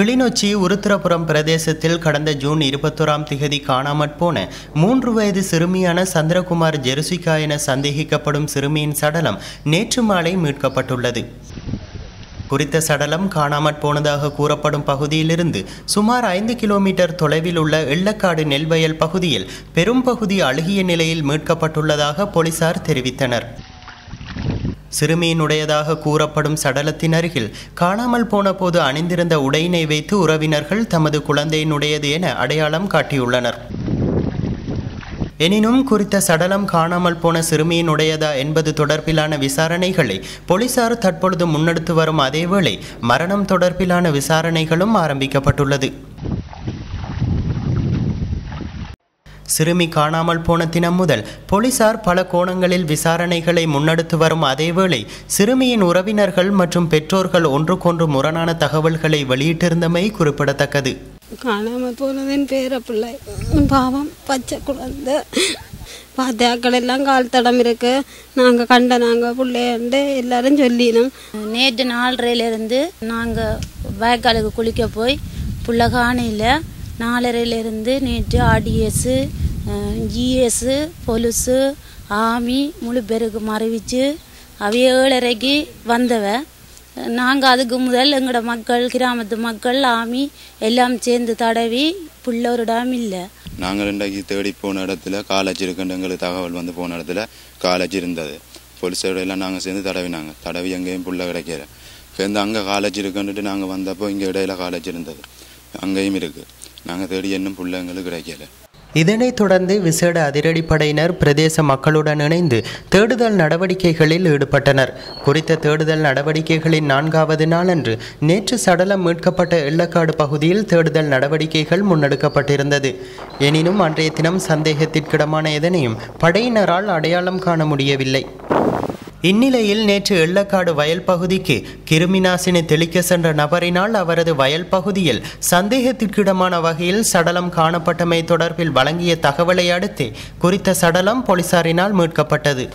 கிளிநொச்சி உருத்திரபுரம் பிரதேசத்தில் கடந்த ஜூன் இருபத்தோராம் திகதி காணாமற் போன மூன்று வயது சிறுமியான சந்திரகுமார் ஜெருசிகா என சந்தேகிக்கப்படும் சிறுமியின் சடலம் நேற்று மாலை மீட்கப்பட்டுள்ளது. குறித்த சடலம் காணாமற் போனதாக கூறப்படும் பகுதியிலிருந்து சுமார் ஐந்து கிலோமீட்டர் தொலைவில் உள்ள எள்ளக்காடு நெல்வயல் பகுதியில் பெரும் பகுதி அழுகிய நிலையில் மீட்கப்பட்டுள்ளதாக போலீசார் தெரிவித்தனர். சிறுமியினுடையதாக கூறப்படும் சடலத்தின் அருகில் காணாமல் போன போது அணிந்திருந்த உடையினை வைத்து உறவினர்கள் தமது குழந்தையினுடையது என அடையாளம் காட்டியுள்ளனர். எனினும் குறித்த சடலம் காணாமல் போன சிறுமியினுடையதா என்பது தொடர்பிலான விசாரணைகளை போலீசார் தற்பொழுது முன்னெடுத்து வரும் அதேவேளை மரணம் தொடர்பிலான விசாரணைகளும் ஆரம்பிக்கப்பட்டுள்ளது. சிறுமி காணாமல் போன தினம் முதல் போலீசார் பல கோணங்களில் விசாரணைகளை முன்னெடுத்து வரும் அதேவேளை சிறுமியின் உறவினர்கள் மற்றும் பெற்றோர்கள் ஒன்றுக்கொன்று முரணான தகவல்களை வெளியிட்டிருந்தமை குறிப்பிடத்தக்கது. காணாமல் போனதின் பேர பிள்ளை. பாவம் பச்சை குழந்தை. பாத்தியாக்கள் எல்லாம் கால் தடம் இருக்கு. நாங்கள் கண்ட நாங்கள் பிள்ளையண்டு எல்லாரும் சொல்லினோம். நேற்று நாலரையிலேருந்து நாங்கள் வயக்காலுக்கு குளிக்க போய் புள்ள காணையில் நாலரையிலேருந்து நேற்று ஆடிஎஸ்ஸு ஜிஎஸ்ஸு பொலுசு ஆமி முழு பேருக்கு மறைவிச்சு அவைய ஏழரைக்கு வந்தவ. நாங்கள் அதுக்கு முதல் எங்களோட மக்கள் கிராமத்து மக்கள் ஆமி எல்லாம் சேர்ந்து தடவி பிள்ளை ஒரு இல்லை. நாங்கள் ரெண்டாக்கி தேடி போன இடத்துல காலேஜ் இருக்குன்ற எங்களுக்கு தகவல் வந்து போன இடத்துல காலேஜ் இருந்தது. போலீஸோட எல்லாம் நாங்கள் சேர்ந்து தடவினாங்க. தடவி எங்கேயும் புள்ள கிடைக்கல. சேர்ந்து அங்கே காலேஜ் இருக்குன்ட்டு நாங்கள் வந்தப்போ இங்கே இடையில காலேஜ் இருந்தது. அங்கேயும் இருக்குது நாங்கள் தேடி இன்னும் புள்ள எங்களுக்கு கிடைக்கல. இதனைத் தொடர்ந்து விசேட அதிரடிப்படையினர் பிரதேச மக்களுடன் இணைந்து தேடுதல் நடவடிக்கைகளில் ஈடுபட்டனர். குறித்த தேடுதல் நடவடிக்கைகளின் நான்காவது நாளன்று நேற்று சடலம் மீட்கப்பட்ட எள்ளக்காடு பகுதியில் தேடுதல் நடவடிக்கைகள் முன்னெடுக்கப்பட்டிருந்தது. எனினும் அன்றைய தினம் சந்தேகத்திற்கிடமான எதனையும் படையினரால் அடையாளம் காண முடியவில்லை. இந்நிலையில் நேற்று எள்ளக்காடு வயல் பகுதிக்கு கிருமிநாசினி தெளிக்க சென்ற நபரினால் அவரது வயல் பகுதியில் சந்தேகத்திற்கிடமான வகையில் சடலம் காணப்பட்டமை தொடர்பில் வழங்கிய தகவலை அடுத்து குறித்த சடலம் போலீசாரினால் மீட்கப்பட்டது.